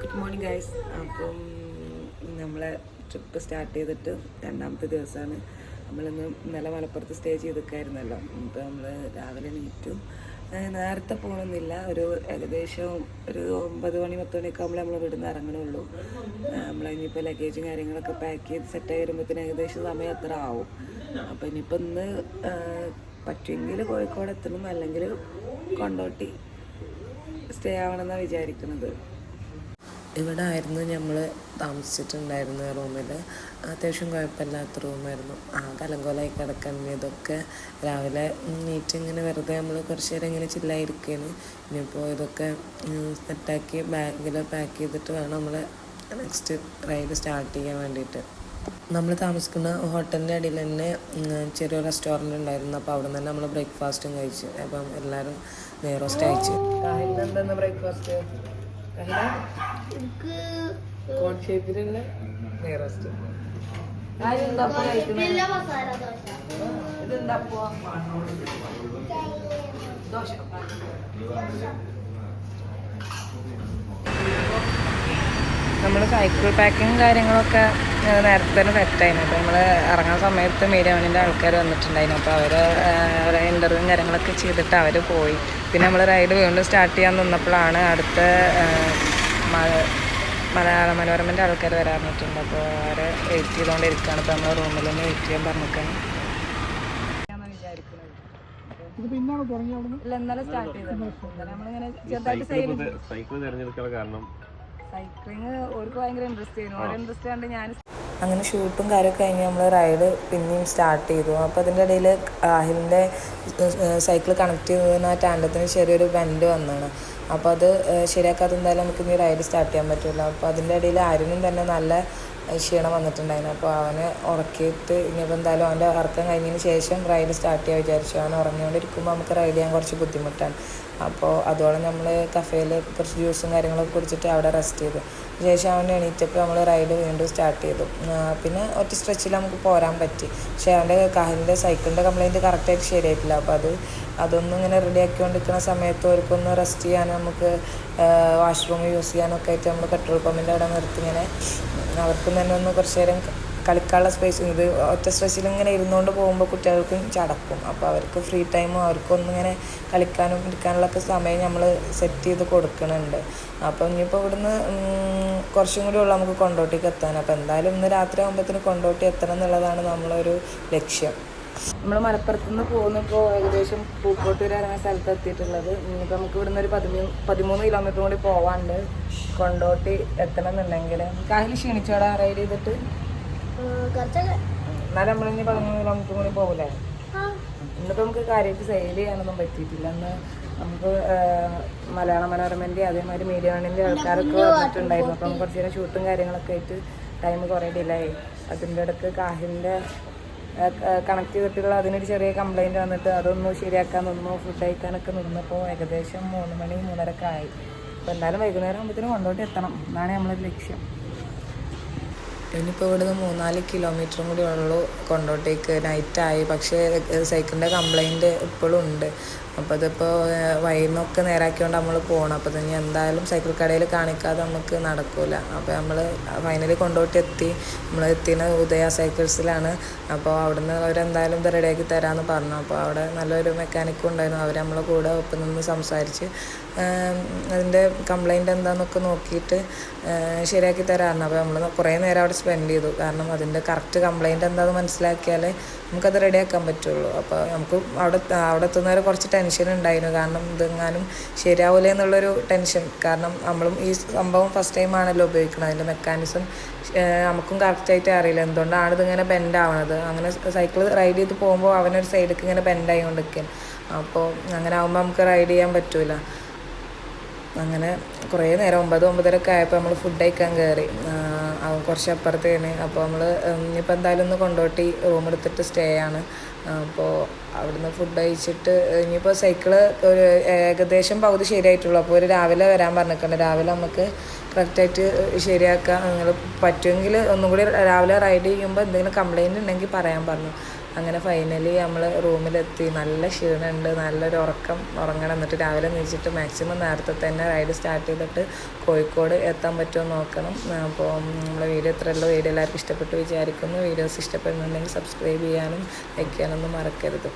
Good morning guys അപ്പം നമ്മളെ trip start ചെയ്തിട്ട് രണ്ടാമത്തെ ദിവസമാണ്. നമ്മളിന്ന് ഇന്നലെ മലപ്പുറത്ത് സ്റ്റേ ചെയ്തിരിക്കായിരുന്നല്ലോ അപ്പോൾ നമ്മൾ രാവിലെ നീറ്റു നേരത്തെ പോകണമെന്നില്ല ഒരു ഏകദേശം ഒരു ഒമ്പത് മണി പത്ത് മണിയൊക്കെ ആകുമ്പോൾ നമ്മൾ ഇവിടുന്ന് ഇറങ്ങണുള്ളൂ. നമ്മൾ ഇനിയിപ്പോൾ ലഗേജും കാര്യങ്ങളൊക്കെ പാക്ക് ചെയ്ത് സെറ്റായി വരുമ്പോഴത്തേന് ഏകദേശം സമയം അത്ര ആവും? അപ്പോൾ ഇനിയിപ്പോൾ ഇന്ന് പറ്റുമെങ്കിൽ കോഴിക്കോട് എത്തണം അല്ലെങ്കിൽ കൊണ്ടോട്ടി സ്റ്റേ ആവണമെന്നാണ് വിചാരിക്കുന്നത് ഇവിടെ ആയിരുന്നു നമ്മൾ താമസിച്ചിട്ടുണ്ടായിരുന്ന റൂമിൽ അത്യാവശ്യം കുഴപ്പമില്ലാത്ത റൂമായിരുന്നു. ആ കലങ്കോലായി കിടക്കുന്ന ഇതൊക്കെ രാവിലെ നീറ്റ് ഇങ്ങനെ വെറുതെ നമ്മൾ കുറച്ച് നേരം ഇങ്ങനെ ചില്ലായിരിക്കുകയാണ് ഇനിയിപ്പോൾ ഇതൊക്കെ സെറ്റാക്കി ബാഗിൽ പാക്ക് ചെയ്തിട്ട് വേണം നമ്മൾ നെക്സ്റ്റ് റൈഡ് സ്റ്റാർട്ട് ചെയ്യാൻ വേണ്ടിയിട്ട് നമ്മൾ താമസിക്കുന്ന ഹോട്ടലിന്റെ അടിയിൽ തന്നെ ചെറിയൊരു റെസ്റ്റോറന്റ് ഉണ്ടായിരുന്നു. അപ്പോൾ അവിടെ നിന്ന് തന്നെ നമ്മൾ ബ്രേക്ക്ഫാസ്റ്റും കഴിച്ചു അപ്പം എല്ലാവരും നെയ്റോസ്റ്റ് അയച്ചു ബ്രേക്ക്ഫാസ്റ്റ്? കോൺ ഷേപ്പിലുള്ള നെയ്റോസ്റ്റ് വലിയ മസാല ദോശ. ദോശ. നമ്മൾ സൈക്കിൾ പാക്കിങ് കാര്യങ്ങളൊക്കെ നേരത്തെ തന്നെ സെറ്റായിരുന്നു അപ്പോൾ നമ്മൾ ഇറങ്ങാൻ സമയത്ത് മീരാമണിന്റെ ആൾക്കാർ വന്നിട്ടുണ്ടായിരുന്നു അപ്പോൾ അവർ അവരെ ഇന്റർവ്യൂവും കാര്യങ്ങളൊക്കെ ചെയ്തിട്ട് അവർ പോയി. പിന്നെ നമ്മൾ റൈഡ് വീണ്ടും സ്റ്റാർട്ട് ചെയ്യാൻ നിന്നപ്പോഴാണ് അടുത്ത മലയാള മനോരമന്റെ ആൾക്കാർ വരാൻ പറ്റുന്നുണ്ട് അപ്പോൾ അവരെ വെയിറ്റ് ചെയ്തുകൊണ്ടിരിക്കുകയാണ് ഇപ്പോൾ നമ്മൾ റൂമിൽ നിന്ന് വെയിറ്റ് ചെയ്യാൻ പറഞ്ഞിരിക്കുകയാണ് ഇത് ഒരു ഭയങ്കര ഇൻട്രസ്റ്റ് ആയിരുന്നു. ഇൻട്രസ്റ്റ് കണ്ട് ഞാൻ അങ്ങനെ ഷൂട്ടും കാര്യമൊക്കെ കഴിഞ്ഞ് നമ്മൾ റൈഡ് പിന്നെയും സ്റ്റാർട്ട് ചെയ്തു. അപ്പോൾ അതിന്റെ ഇടയിൽ ആഹിലിന്റെ സൈക്കിൾ കണക്ട് ചെയ്യുന്ന ടാൻഡത്തിന് ചെറിയൊരു ബെൻഡ് വന്നതാണ് അപ്പോൾ അത് ശരിയാക്കാതെ എന്തായാലും നമുക്ക് ഇനി റൈഡ് സ്റ്റാർട്ട് ചെയ്യാൻ പറ്റില്ല അപ്പോൾ അതിന്റെ ഇടയിൽ അരുണും തന്നെ നല്ല ക്ഷീണം വന്നിട്ടുണ്ടായിരുന്നു. അപ്പോൾ അവനെ ഉറക്കിയിട്ട് ഇനിയിപ്പോൾ എന്തായാലും അവന്റെ ഉറക്കം കഴിഞ്ഞതിന് ശേഷം റൈഡ് സ്റ്റാർട്ട് ചെയ്യാൻ വിചാരിച്ചു. അവൻ ഉറങ്ങിക്കൊണ്ടിരിക്കുമ്പോൾ നമുക്ക് റൈഡ് ചെയ്യാൻ കുറച്ച് ബുദ്ധിമുട്ടാണ്. അപ്പോൾ അതോടെ നമ്മൾ കഫേയിൽ കുറച്ച് ജ്യൂസും കാര്യങ്ങളൊക്കെ കുടിച്ചിട്ട് അവിടെ റെസ്റ്റ് ചെയ്തു. ശേഷം അവൻ എണീറ്റപ്പോൾ നമ്മൾ റൈഡ് വീണ്ടും സ്റ്റാർട്ട് ചെയ്തു. പിന്നെ ഒറ്റ സ്ട്രെച്ചിൽ നമുക്ക് പോരാൻ പറ്റി. പക്ഷേ അവന്റെ കാലിന്റെ സൈക്കിളിന്റെ കംപ്ലയിന്റ് കറക്റ്റായിട്ട് ശരിയായിട്ടില്ല. അപ്പോൾ അത് അതൊന്നും ഇങ്ങനെ റെഡി ആക്കിക്കൊണ്ടിരിക്കുന്ന സമയത്ത് അവർക്കൊന്ന് റെസ്റ്റ് ചെയ്യാനും നമുക്ക് വാഷ്റൂം യൂസ് ചെയ്യാനൊക്കെ ആയിട്ട് നമ്മൾ പെട്രോൾ പമ്പിന്റെ അവിടെ നിർത്തി ഇങ്ങനെ. അവർക്കും തന്നെ ഒന്ന് കുറച്ച് നേരം കളിക്കാനുള്ള സ്പേസ് ഇത് ഒറ്റ സ്ട്രെസ്സിൽ ഇങ്ങനെ ഇരുന്നുകൊണ്ട് പോകുമ്പോൾ കുട്ടികൾക്കും ചടക്കും. അപ്പോൾ അവർക്ക് ഫ്രീ ടൈമും അവർക്കൊന്നിങ്ങനെ കളിക്കാനും ഇരിക്കാനുള്ളൊക്കെ സമയം നമ്മൾ സെറ്റ് ചെയ്ത് കൊടുക്കുന്നുണ്ട് അപ്പോൾ ഇനിയിപ്പോൾ ഇവിടുന്ന് കുറച്ചും കൂടി ഉള്ളു നമുക്ക് കൊണ്ടോട്ടിക്ക് എത്താൻ. അപ്പോൾ എന്തായാലും ഇന്ന് രാത്രി ആകുമ്പോഴത്തേന് കൊണ്ടോട്ടി എത്തണം എന്നുള്ളതാണ് നമ്മളൊരു ലക്ഷ്യം. നമ്മൾ മലപ്പുറത്ത് നിന്ന് പോകുന്നപ്പോൾ ഏകദേശം പൂക്കോട്ടൂർ എന്ന സ്ഥലത്ത് എത്തിയിട്ടുള്ളത്. ഇനിയിപ്പോൾ നമുക്ക് ഇവിടുന്ന് ഒരു പതിമൂന്ന് പതിമൂന്ന് കിലോമീറ്റർ കൂടി പോവാണ്ട്. കൊണ്ടോട്ടി എത്തണം എന്നുണ്ടെങ്കിൽ കാഹിൽ ക്ഷീണിച്ചോടാ റൈഡ് ചെയ്തിട്ട്? എന്നാലും നമ്മൾ ഇനി പതിമൂന്ന് കിലോമീറ്റർ കൂടി പോകില്ലേ ഇന്നിപ്പോൾ നമുക്ക് കാര്യമായിട്ട് സെയിൽ ചെയ്യാനൊന്നും പറ്റിയിട്ടില്ല. അന്ന് നമുക്ക് മലയാള മനോരമന്റെ അതേമാതിരി മീഡിയ വണ്ണിന്റെ ആൾക്കാരൊക്കെ വന്നിട്ടുണ്ടായിരുന്നു. അപ്പം കുറച്ച് നേരം ഷൂട്ടും കാര്യങ്ങളൊക്കെ ആയിട്ട് ടൈം കുറേ ഡിലേ ആയി. അതിന്റെ ഇടയ്ക്ക് കാഹിലിന്റെ കണക്ട് ചെയ്തിട്ടുള്ള അതിനൊരു ചെറിയ കംപ്ലൈന്റ് വന്നിട്ട് അതൊന്ന് ശരിയാക്കാൻ നിന്നു ഫുഡ് കഴിക്കാനൊക്കെ നിന്നപ്പോൾ ഏകദേശം മൂന്ന് മണി മൂന്നരക്കെ ആയി. അപ്പോൾ എന്തായാലും വൈകുന്നേരം ആകുമ്പോഴത്തേനും കൊണ്ടോട്ട് എത്തണം. എന്നാണ് നമ്മളൊരു ലക്ഷ്യം. ഇനിയിപ്പോൾ ഇവിടുന്ന് മൂന്നാൽ കിലോമീറ്ററും കൂടി ഉള്ളൂ കൊണ്ടോട്ടേക്ക്. നൈറ്റായി പക്ഷേ സൈക്കിളിന്റെ കംപ്ലൈന്റ് ഇപ്പോഴും ഉണ്ട്. അപ്പോൾ അതിപ്പോൾ വൈകുന്നൊക്കെ നേരാക്കിക്കൊണ്ട് നമ്മൾ പോകണം അപ്പോൾ തന്നെ എന്തായാലും സൈക്കിൾ കടയിൽ കാണിക്കാതെ നമുക്ക് നടക്കില്ല അപ്പോൾ നമ്മൾ ഫൈനലി കൊണ്ടുപോയിട്ട് എത്തി നമ്മൾ എത്തിയത് ഉദയ സൈക്കിൾസിലാണ്. അപ്പോൾ അവിടുന്ന് അവരെന്തായാലും ഇത് റെഡിയാക്കി തരാമെന്ന് പറഞ്ഞു. അപ്പോൾ അവിടെ നല്ലൊരു മെക്കാനിക്കും ഉണ്ടായിരുന്നു. അവർ നമ്മളെ കൂടെ ഒപ്പം നിന്ന് സംസാരിച്ച് അതിന്റെ കംപ്ലൈന്റ് എന്താണെന്നൊക്കെ നോക്കിയിട്ട് ശരിയാക്കി തരാറുണ്ട് അപ്പോൾ നമ്മൾ കുറേ നേരം അവിടെ സ്പെൻഡ് ചെയ്തു. കാരണം അതിന്റെ കറക്റ്റ് കംപ്ലൈന്റ് എന്താണെന്ന് മനസ്സിലാക്കിയാലേ നമുക്കത് റെഡിയാക്കാൻ പറ്റുള്ളൂ. അപ്പോൾ നമുക്ക് അവിടെ അവിടെ എത്തുന്നവരെ കുറച്ച് ടെൻഷൻ ഉണ്ടായിരുന്നു. കാരണം ഇതെങ്ങാനും ശരിയാവില്ല എന്നുള്ളൊരു ടെൻഷൻ. കാരണം നമ്മളും ഈ സംഭവം ഫസ്റ്റ് ടൈം ആണല്ലോ ഉപയോഗിക്കുന്നത് അതിന്റെ മെക്കാനിസം നമുക്കും കറക്റ്റായിട്ട് അറിയില്ല. എന്തുകൊണ്ടാണ് ഇതിങ്ങനെ ബെൻഡ് ആവണത്? അങ്ങനെ സൈക്കിൾ റൈഡ് ചെയ്ത് പോകുമ്പോൾ അവനൊരു സൈഡിലേക്ക് ഇങ്ങനെ ബെൻഡായി കൊണ്ടിരിക്കും അപ്പോൾ അങ്ങനെ ആകുമ്പോൾ നമുക്ക് റൈഡ് ചെയ്യാൻ പറ്റൂല. അങ്ങനെ കുറേ നേരം ഒമ്പത് ഒമ്പതരൊക്കെ ആയപ്പോൾ നമ്മൾ ഫുഡ് കഴിക്കാൻ കയറി. കുറച്ച് അപ്പുറത്തേന്. അപ്പോൾ നമ്മൾ ഇനിയിപ്പോൾ എന്തായാലും ഒന്ന് കൊണ്ടോട്ടി റൂം എടുത്തിട്ട് സ്റ്റേ ആണ്. അപ്പോൾ അവിടുന്ന് ഫുഡ് കഴിച്ചിട്ട് ഇനിയിപ്പോൾ സൈക്കിൾ ഒരു ഏകദേശം പകുതി ശരിയായിട്ടുള്ളൂ. അപ്പോൾ ഒരു രാവിലെ വരാൻ പറഞ്ഞിട്ടുണ്ട്. രാവിലെ നമുക്ക് കറക്റ്റായിട്ട് ശരിയാക്കാം നിങ്ങൾ പറ്റുമെങ്കിൽ ഒന്നും കൂടി രാവിലെ റൈഡ് ചെയ്യുമ്പോൾ എന്തെങ്കിലും കംപ്ലൈന്റ് ഉണ്ടെങ്കിൽ പറയാൻ പറഞ്ഞു. അങ്ങനെ ഫൈനലി നമ്മൾ റൂമിലെത്തി നല്ല ക്ഷീണമുണ്ട്. നല്ലൊരു ഉറക്കം ഉറങ്ങണം എന്നിട്ട് രാവിലെ നീച്ചിട്ട് മാക്സിമം നേരത്തെ തന്നെ റൈഡ് സ്റ്റാർട്ട് ചെയ്തിട്ട് കോഴിക്കോട് എത്താൻ പറ്റുമോ നോക്കണം. അപ്പോൾ നമ്മുടെ വീഡിയോ ഇത്രയുള്ള വീഡിയോ എല്ലാവർക്കും ഇഷ്ടപ്പെട്ടു വിചാരിക്കുന്നു. വീഡിയോസ് ഇഷ്ടപ്പെടുന്നുണ്ടെങ്കിൽ സബ്സ്ക്രൈബ് ചെയ്യാനും ലൈക്ക് ചെയ്യാനൊന്നും മറക്കരുത്.